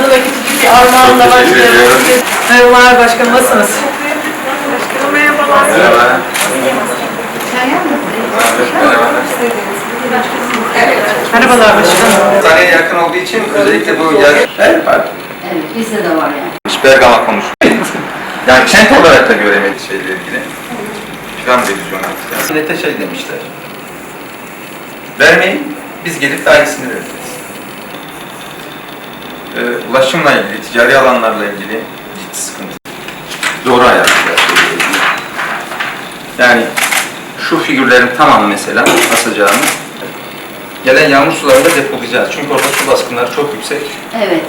Armağan'la Çok teşekkür başlayalım. ediyorum. Merhabalar başkanım nasılsınız? Başkanım merhabalar. Merhaba. Merhabalar başkanım. Hastaneye yakın olduğu için özellikle bu yer... Evet. Evet, bizde de var yani. Hiç Bergama konuşuyor. Yani kent olarak da göremedi şeyle ilgili. Plan revizyonu. Yani millete şey demişler. Vermeyin, biz gelip daha iyisini veririz. Ee, ulaşımla ilgili, ticari alanlarla ilgili ciddi sıkıntı. Doğru ilgili. Yani şu figürlerin tamamı mesela asacağımız gelen yağmur sularını da depolayacağız. Çünkü orada su baskınları çok yüksek. Evet.